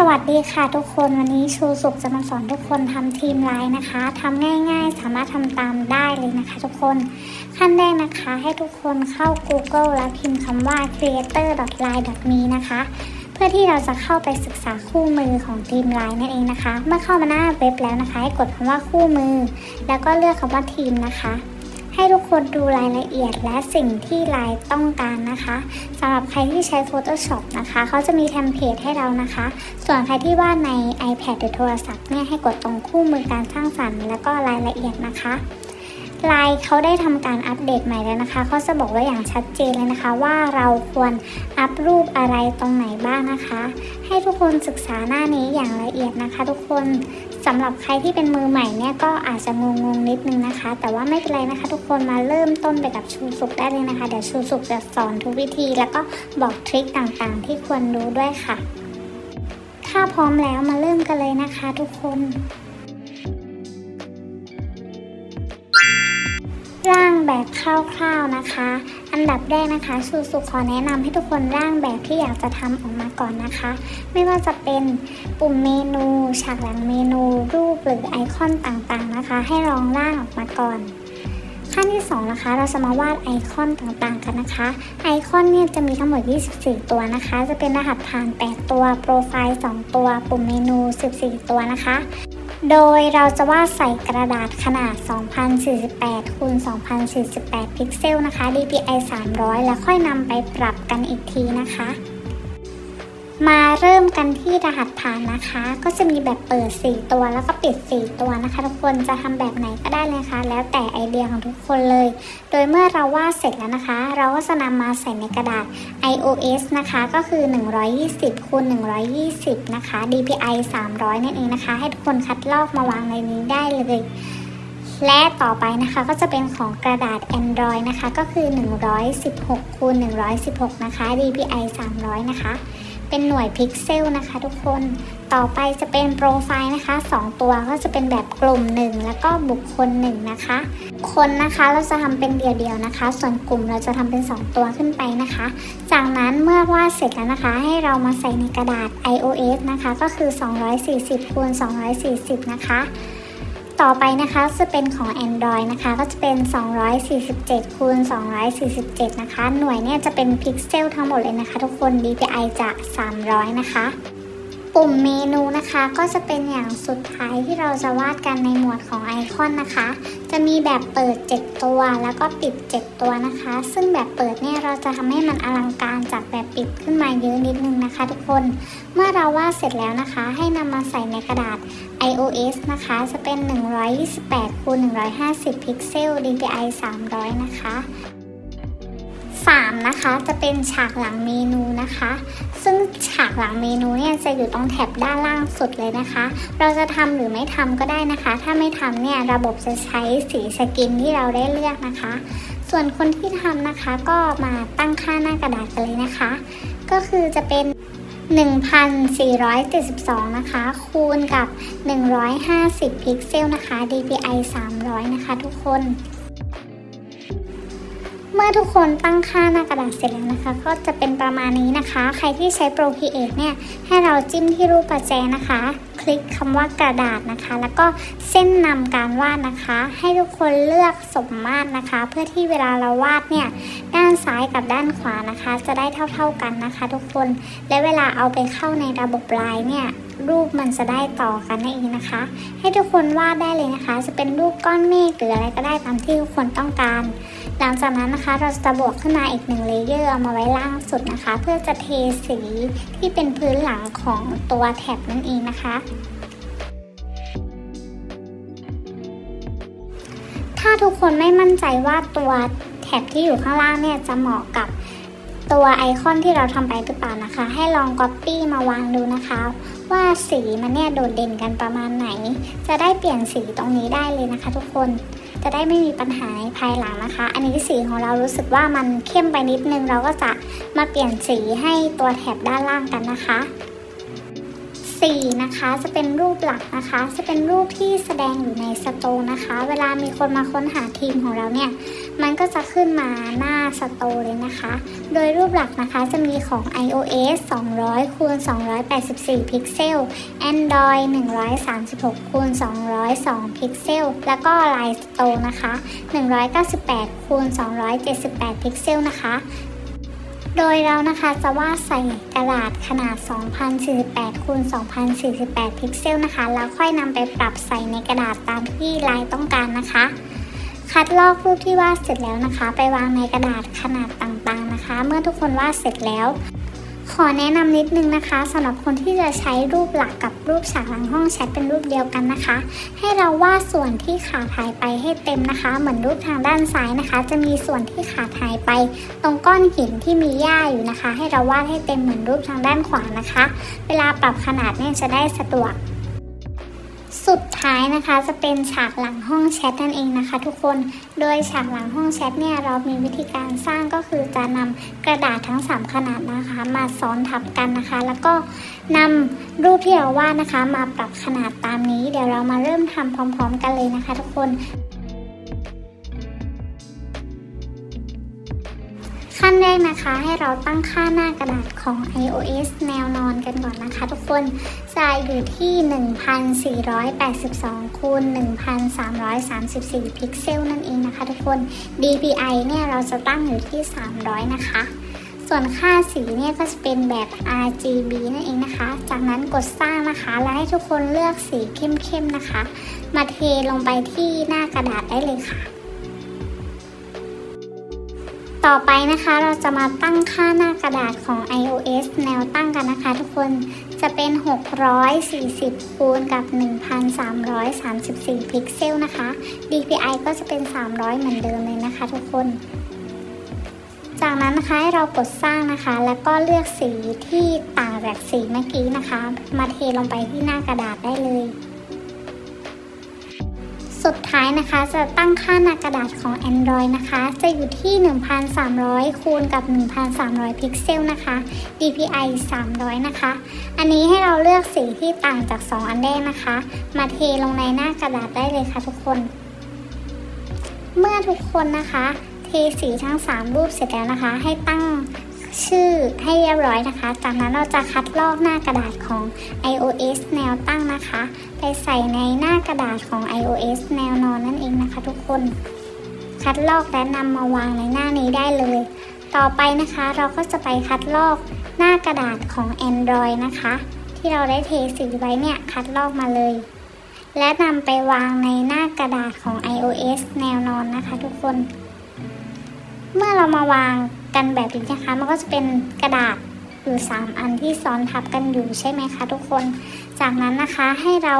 สวัสดีค่ะทุกคนวันนี้ชูสุขจะมาสอนทุกคนทำทีมไลน์นะคะทำง่ายๆ สามารถทำตามได้เลยนะคะทุกคนขั้นแรกนะคะให้ทุกคนเข้า Google แล้วพิมพ์คำว่า creator.line.me นะคะ เพื่อที่เราจะเข้าไปศึกษาคู่มือของทีมไลน์นั่นเองนะคะ เมื่อเข้ามาหน้าเว็บแล้วนะคะ ให้กดคำว่าคู่มือ แล้วก็เลือกคำว่าทีมนะคะ ให้ทุกคนดูรายละเอียดและสิ่งที่ไลน์ต้องการนะคะสำหรับใครที่ใช้ Photoshop นะคะเขาจะมีเทมเพลตให้เรานะคะ ส่วนใครที่วาดใน iPad หรือโทรศัพท์เนี่ยให้กดตรงคู่มือการสร้างสรรค์แล้วก็รายละเอียดนะคะไลน์เขาได้ทำการอัปเดตใหม่แล้วนะคะเขาจะบอกไว้อย่างชัดเจนเลยนะคะ ว่าเราควรอัปรูปอะไรตรงไหนบ้างนะคะ ให้ทุกคนศึกษาหน้านี้อย่างละเอียดนะคะ ทุกคน สำหรับใครที่เป็นมือใหม่เนี่ยก็อาจจะงงงนิดนึงนะคะ แต่ว่าไม่เป็นไรนะคะ ทุกคนมาเริ่มต้นไปกับชูสุกได้เลยนะคะ เดี๋ยวชูสุกจะสอนทุกวิธี แล้วก็บอกทริคต่างๆ ที่ควรรู้ด้วยค่ะ ถ้าพร้อมแล้วมาเริ่มกันเลยนะคะ ทุกคน แบบคร่าวๆนะคะ อันดับแรกนะคะชูสุขอแนะนำให้ทุกคนร่างแบบที่อยากจะทำออกมาก่อนนะคะ ไม่ว่าจะเป็นปุ่มเมนู ฉากหลังเมนู รูปหรือไอคอนต่างๆนะคะ ให้ลองร่างออกมาก่อนขั้นที่2นะคะเราจะมาวาดไอคอนต่างๆกันนะคะ ไอคอนเนี่ยจะมีทั้งหมด 24 ตัวนะคะ จะเป็นรหัสผ่าน 8 ตัว โปรไฟล์ 2 ตัว ปุ่มเมนู 14 ตัวนะคะ โดยเราจะวาดใส่กระดาษขนาด 2048คูณ2048 พิกเซลนะคะ DPI 300 แล้วค่อยนำไปปรับกันอีกทีนะคะ มาเริ่มกันที่รหัสผ่านนะคะ ก็จะมีแบบเปิด 4 ตัวแล้วก็ปิด 4 ตัวนะคะ ทุกคนจะทำแบบไหนก็ได้เลยค่ะ แล้วแต่ไอเดียของทุกคนเลย โดยเมื่อเราวาดเสร็จแล้วนะคะ เราก็จะนำมาใส่ในกระดาษ iOS นะคะก็คือ 120คูณ120 นะคะ DPI 300 นั่นเองนะคะ ให้ทุกคนคัดลอกมาวางในนี้ได้เลยและต่อไปนะคะก็จะเป็นของกระดาษ Android นะคะ ก็คือ 116คูณ116 นะคะ DPI 300 นะคะ เป็นหน่วยพิกเซลนะคะทุกคน ต่อไปจะเป็นโปรไฟล์นะคะ 2 ตัวก็จะเป็นแบบกลุ่ม 1 แล้วก็บุคคล1นะคะคนนะคะเราจะทำเป็นเดี่ยวๆนะคะ ส่วนกลุ่มเราจะทำเป็น 2 ตัวขึ้นไปนะคะ จากนั้นเมื่อวาดเสร็จแล้วนะคะ ให้เรามาใส่ในกระดาษ iOS นะคะ ก็คือ 240คูณ240 นะคะ ต่อไปนะคะจะเป็นของ Android นะคะ ก็จะเป็น 247คูณ247 นะคะ หน่วยเนี่ยจะเป็นพิกเซลทั้งหมดเลยนะคะ ทุกคน DPI จะ 300 นะคะ ปุ่มเมนูนะคะ ก็จะเป็นอย่างสุดท้ายที่เราจะวาดกันในหมวดของไอคอนนะคะ จะมีแบบเปิด 7 ตัวแล้วก็ปิด 7 ตัวนะคะ ซึ่งแบบเปิดเนี่ยเราจะทำให้มันอลังการจากแบบปิดขึ้นมาเยอะนิดนึงนะคะ ทุกคน เมื่อเราวาดเสร็จแล้วนะคะ ให้นำมาใส่ในกระดาษ iOS นะคะ จะเป็น 128คูณ150 พิกเซล DPI 300 นะคะ 3 นะคะ จะเป็นฉากหลังเมนูนะคะ ซึ่งฉากหลังเมนูเนี่ยจะอยู่ตรงแถบด้านล่างสุดเลยนะคะ เราจะทำหรือไม่ทำก็ได้นะคะ ถ้าไม่ทำเนี่ยระบบจะใช้สีสกินที่เราได้เลือกนะคะ ส่วนคนที่ทำนะคะก็มาตั้งค่าหน้ากระดาษกันเลยนะคะ ก็คือจะเป็น1,472 นะคะ คูณกับ 150 พิกเซลนะคะ DPI 300 นะคะทุกคน เมื่อทุกคนตั้งค่าหน้ากระดาษเสร็จแล้วนะคะ ก็จะเป็นประมาณนี้นะคะ ใครที่ใช้ Procreate เนี่ย ให้เราจิ้มที่รูปประแจนะคะ คลิกคำว่ากระดาษนะคะ แล้วก็เส้นนำการวาดนะคะ ให้ทุกคนเลือกสมมาตรนะคะ เพื่อที่เวลาเราวาดเนี่ยด้านซ้ายกับด้านขวานะคะ จะได้เท่า ๆกันนะคะ ทุกคนและเวลาเอาไปเข้าในระบบไลน์เนี่ยรูปมันจะได้ต่อกันนั่นเองนะคะ ให้ทุกคนวาดได้เลยนะคะ จะเป็นรูปก้อนเมฆหรืออะไรก็ได้ตามที่ทุกคนต้องการ หลังจากนั้นนะคะเราจะบวกขึ้นมาอีกหนึ่งเลเยอร์เอามาไว้ล่างสุดนะคะ เพื่อจะเทสีที่เป็นพื้นหลังของตัวแท็บนั่นเองนะคะถ้าทุกคนไม่มั่นใจว่าตัวแท็บที่อยู่ข้างล่างเนี่ยจะเหมาะกับตัวไอคอนที่เราทำไปหรือเปล่านะคะ ให้ลอง Copy มาวางดูนะคะ ว่าสีมันเนี่ยโดดเด่นกันประมาณไหน จะได้เปลี่ยนสีตรงนี้ได้เลยนะคะทุกคน จะได้ไม่มีปัญหาในภายหลังนะคะ อันนี้สีของเรารู้สึกว่ามันเข้มไปนิดนึง เราก็จะมาเปลี่ยนสีให้ตัวแถบด้านล่างกันนะคะ 4 นะคะจะเป็นรูปหลักนะคะ จะเป็นรูปที่แสดงอยู่ในสโตร์นะคะ เวลามีคนมาค้นหาทีมของเราเนี่ย มันก็จะขึ้นมาหน้าสโตเลยนะคะ โดยรูปหลักนะคะจะมีของ iOS 200คูณ284 พิกเซล Android 136คูณ202 พิกเซล แล้วก็ Line Store นะคะ 198คูณ278 พิกเซลนะคะ โดยเรานะคะจะวาดใส่กระดาษขนาด 2048คูณ2048 พิกเซลนะคะ แล้วค่อยนำไปปรับใส่ในกระดาษตามที่ลายต้องการนะคะ คัดลอกรูปที่วาดเสร็จแล้วนะคะ ไปวางในกระดาษขนาดต่างๆนะคะ เมื่อทุกคนวาดเสร็จแล้ว ขอแนะนำนิดนึงนะคะสำหรับคนที่จะใช้รูปหลักกับรูปฉากหลังห้องแชทเป็นรูปเดียวกันนะคะ ให้เราวาดส่วนที่ขาดหายไปให้เต็มนะคะ เหมือนรูปทางด้านซ้ายนะคะ จะมีส่วนที่ขาดหายไป ตรงก้อนหินที่มีหญ้าอยู่นะคะ ให้เราวาดให้เต็มเหมือนรูปทางด้านขวานะคะ เวลาปรับขนาดเนี่ยจะได้สะดวก สุดท้ายนะคะจะเป็นฉากหลังห้องแชทนั่นเองนะคะ ทุกคนโดยฉากหลังห้องแชทเนี่ยเรามีวิธีการสร้างก็คือจะนำกระดาษทั้ง 3 ขนาดนะคะ มาซ้อนทับกันนะคะ แล้วก็นำรูปที่เราวาดนะคะ มาปรับขนาดตามนี้ เดี๋ยวเรามาเริ่มทำพร้อม ๆ กันเลยนะคะ ทุกคน ขั้นแรกนะคะ ให้เราตั้งค่าหน้ากระดาษของ iOS แนวนอนกันก่อนนะคะ ทุกคนจะอยู่ที่ 1,482คูณ1,334 พิกเซลนั่นเองนะคะ ทุกคน DPI เนี่ยเราจะตั้งอยู่ที่ 300 นะคะ ส่วนค่าสีเนี่ยก็จะเป็นแบบ RGB นั่นเองนะคะ จากนั้นกดสร้างนะคะ แล้วให้ทุกคนเลือกสีเข้มๆนะคะ มาเทลงไปที่หน้ากระดาษได้เลยค่ะ ต่อไปนะคะเราจะมาตั้งค่าหน้ากระดาษของ iOS แนวตั้งกันนะคะทุกคนจะเป็น 640 คูณกับ 1,334 พิกเซลนะคะ DPI ก็จะเป็น 300 เหมือนเดิมเลยนะคะทุกคน จากนั้นนะคะให้เรากดสร้างนะคะ แล้วก็เลือกสีที่ต่างจากสีเมื่อกี้นะคะ มาเทลงไปที่หน้ากระดาษได้เลย สุดท้ายนะคะจะตั้งค่าหน้ากระดาษของ Android นะคะ จะอยู่ที่ 1,300 คูณกับ 1,300 พิกเซลนะคะ DPI 300 นะคะ อันนี้ให้เราเลือกสีที่ต่างจาก 2 อันแรกนะคะ มาเทลงในหน้ากระดาษได้เลยค่ะทุกคน เมื่อทุกคนนะคะ เทสีทั้ง 3 รูปเสร็จแล้วนะคะ ให้ตั้ง ชื่อให้เรียบร้อยนะคะ จากนั้นเราจะคัดลอกหน้ากระดาษของ iOS แนวตั้งนะคะ ไปใส่ในหน้ากระดาษของ iOS แนวนอนนั่นเองนะคะ ทุกคน คัดลอกและนำมาวางในหน้านี้ได้เลย ต่อไปนะคะเราก็จะไปคัดลอกหน้ากระดาษของ Android นะคะ ที่เราได้เทสีไว้เนี่ยคัดลอกมาเลย และนำไปวางในหน้ากระดาษของ iOS แนวนอนนะคะ ทุกคน เมื่อเรามาวาง กันแบบนี้นะคะ มันก็จะเป็นกระดาษอยู่ 3 อันที่ซ้อนทับกันอยู่ใช่ไหมคะทุกคน จากนั้นนะคะให้เรา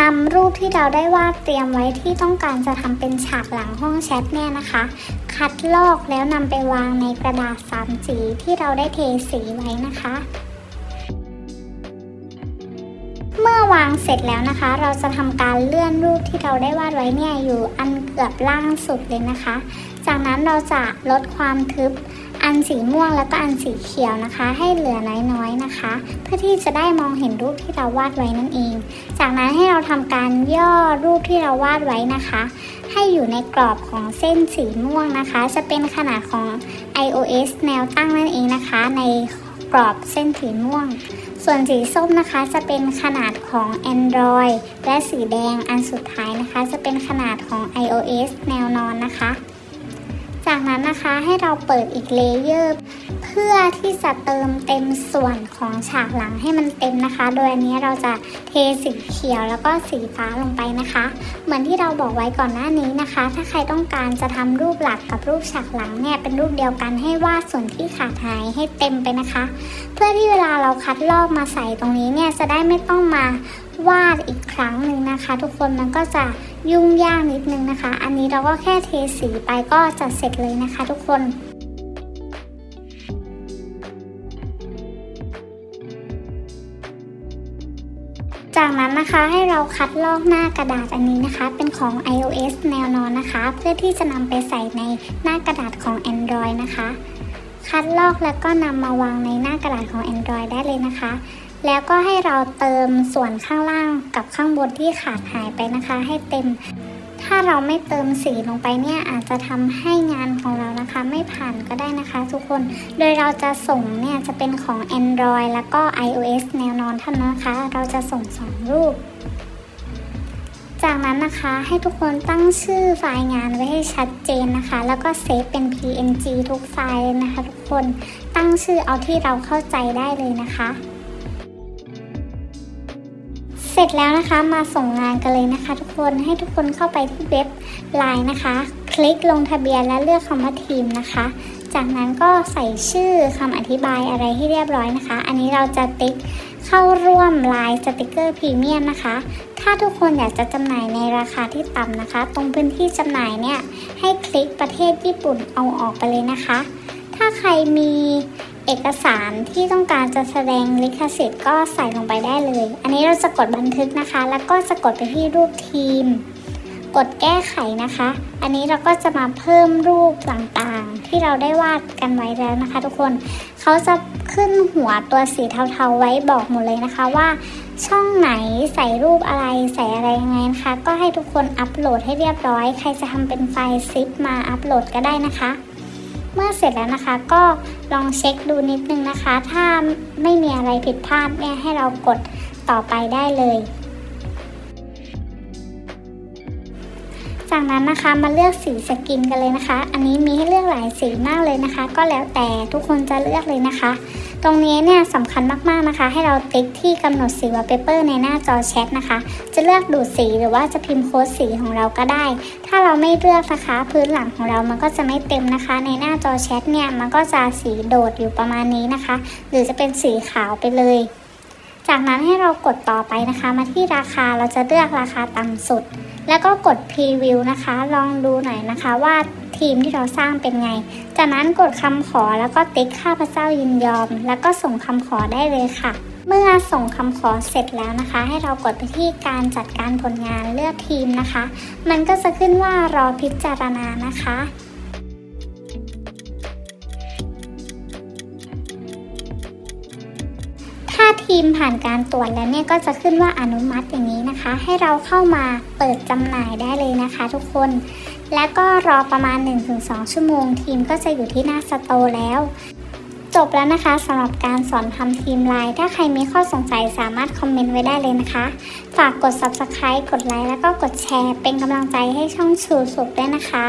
นำรูปที่เราได้วาดเตรียมไว้ที่ต้องการจะทำเป็นฉากหลังห้องแชทเนี่ยนะคะ คัดลอกแล้วนำไปวางในกระดาษสามสีที่เราได้เทสีไว้นะคะ วางเสร็จแล้วนะคะ เราจะทำการเลื่อนรูปที่เราได้วาดไว้เนี่ยอยู่อันเกือบล่างสุดเลยนะคะ จากนั้นเราจะลดความทึบอันสีม่วงแล้วก็อันสีเขียวนะคะ ให้เหลือน้อยๆนะคะ เพื่อที่จะได้มองเห็นรูปที่เราวาดไว้นั่นเอง จากนั้นให้เราทำการย่อรูปที่เราวาดไว้นะคะ ให้อยู่ในกรอบของเส้นสีม่วงนะคะ จะเป็นขนาดของ iOS แนวตั้งนั่นเองนะคะ ในกรอบเส้นสีม่วง ส่วนสีส้มนะคะจะเป็นขนาดของ Android และสีแดงอันสุดท้ายนะคะ จะเป็นขนาดของ iOS แนวนอนนะคะ จากนั้นนะคะให้เราเปิดอีกเลเยอร์ เพื่อที่จะเติมเต็มส่วนของฉากหลังให้มันเต็มนะคะ โดยอันนี้เราจะเทสีเขียวแล้วก็สีฟ้าลงไปนะคะ เหมือนที่เราบอกไว้ก่อนหน้านี้นะคะ ถ้าใครต้องการจะทำรูปหลักกับรูปฉากหลังเนี่ยเป็นรูปเดียวกันให้วาดส่วนที่ขาดหายให้เต็มไปนะคะ เพื่อที่เวลาเราคัดลอกมาใส่ตรงนี้เนี่ยจะได้ไม่ต้องมาวาดอีก ครั้งหนึ่งนะคะ ทุกคนมันก็จะยุ่งยากนิดนึงนะคะ อันนี้เราก็แค่เทสีไปก็จะเสร็จเลยนะคะ ทุกคนจากนั้นนะคะให้เราคัดลอกหน้ากระดาษอันนี้นะคะ เป็นของ iOS แนวนอนนะคะ เพื่อที่จะนำไปใส่ในหน้ากระดาษของ Android นะคะ คัดลอกแล้วก็นำมาวางในหน้ากระดาษของ Android ได้เลยนะคะ แล้วก็ให้เราเติมส่วนข้างล่างกับข้างบนที่ขาดหายไปนะคะ ให้เต็ม ถ้าเราไม่เติมสีลงไปเนี่ยอาจจะทำให้งานของเรานะคะ ไม่ผ่านก็ได้นะคะ ทุกคน โดยเราจะส่งเนี่ยจะเป็นของ Android แล้วก็ iOS แนวนอนเท่านั้นนะคะ เราจะส่งสองรูปจากนั้นนะคะให้ทุกคนตั้งชื่อไฟล์งานไว้ให้ชัดเจนนะคะ แล้วก็เซฟเป็น PNG ทุกไฟล์นะคะ ทุกคนตั้งชื่อเอาที่เราเข้าใจได้เลยนะคะ ร็จแล้วนะคะมาส่งงานกันเลยนะคะ ทุกคนให้ทุกคนเข้าไปที่เว็บไลน์นะคะ คลิกลงทะเบียนและเลือกคำว่าทีมนะคะ จากนั้นก็ใส่ชื่อคำอธิบายอะไรให้เรียบร้อยนะคะ อันนี้เราจะติ๊กเข้าร่วมไลน์สติกเกอร์พรีเมียมนะคะ ถ้าทุกคนอยากจะจำหน่ายในราคาที่ต่ำนะคะ ตรงพื้นที่จำหน่ายเนี่ยให้คลิกประเทศญี่ปุ่นเอาออกไปเลยนะคะ ถ้าใครมี เอกสารที่ต้องการจะแสดงลิขสิทธิ์ก็ใส่ลงไปได้เลย อันนี้เราจะกดบันทึกนะคะ แล้วก็จะกดไปที่รูปทีม กดแก้ไขนะคะ อันนี้เราก็จะมาเพิ่มรูปต่างๆ ที่เราได้วาดกันไว้แล้วนะคะ ทุกคน เขาจะขึ้นหัวตัวสีเทาๆไว้บอกหมดเลยนะคะว่า ช่องไหนใส่รูปอะไรใส่อะไรยังไงนะคะ ก็ให้ทุกคนอัปโหลดให้เรียบร้อย ใครจะทำเป็นไฟล์ซิปมาอัปโหลดก็ได้นะคะ เมื่อเสร็จแล้วนะคะ ก็ลองเช็คดูนิดนึงนะคะ ถ้าไม่มีอะไรผิดพลาดเนี่ยให้เรากดต่อไปได้เลย จากนั้นนะคะมาเลือกสีสกินกันเลยนะคะ อันนี้มีให้เลือกหลายสีมากเลยนะคะ ก็แล้วแต่ทุกคนจะเลือกเลยนะคะ ตรงนี้เนี่ยสำคัญมากๆนะคะ ให้เราติ๊กที่กำหนดสีวอลเปเปอร์ในหน้าจอแชทนะคะ จะเลือกดูดสีหรือว่าจะพิมพ์โค้ดสีของเราก็ได้ ถ้าเราไม่เลือกนะคะ พื้นหลังของเรามันก็จะไม่เต็มนะคะ ในหน้าจอแชทเนี่ยมันก็จะสีโดดอยู่ประมาณนี้นะคะ หรือจะเป็นสีขาวไปเลย จากนั้นให้เรากดต่อไปนะคะ มาที่ราคาเราจะเลือกราคาต่ำสุด แล้วก็กดพรีวิวนะคะ ลองดูหน่อยนะคะว่า ทีมที่เราสร้างเป็นไง จากนั้นกดคำขอแล้วก็ติ๊กข้าพเจ้ายินยอม แล้วก็ส่งคำขอได้เลยค่ะ เมื่อส่งคำขอเสร็จแล้วนะคะ ให้เรากดไปที่การจัดการผลงานเลือกทีมนะคะ มันก็จะขึ้นว่ารอพิจารณานะคะถ้าทีมผ่านการตรวจแล้วเนี่ยก็จะขึ้นว่าอนุมัติอย่างนี้นะคะ ให้เราเข้ามาเปิดจำหน่ายได้เลยนะคะ ทุกคน แล้วก็รอประมาณ 1-2 ชั่วโมง ทีมก็จะอยู่ที่หน้าสโตแล้ว จบแล้วนะคะสำหรับการสอนทำทีมไลน์ถ้าใครมีข้อสงสัยสามารถคอมเมนต์ไว้ได้เลยนะคะ ฝากกด Subscribe กดไลค์แล้วก็กดแชร์ เป็นกำลังใจให้ช่องชูสุขด้วยนะคะ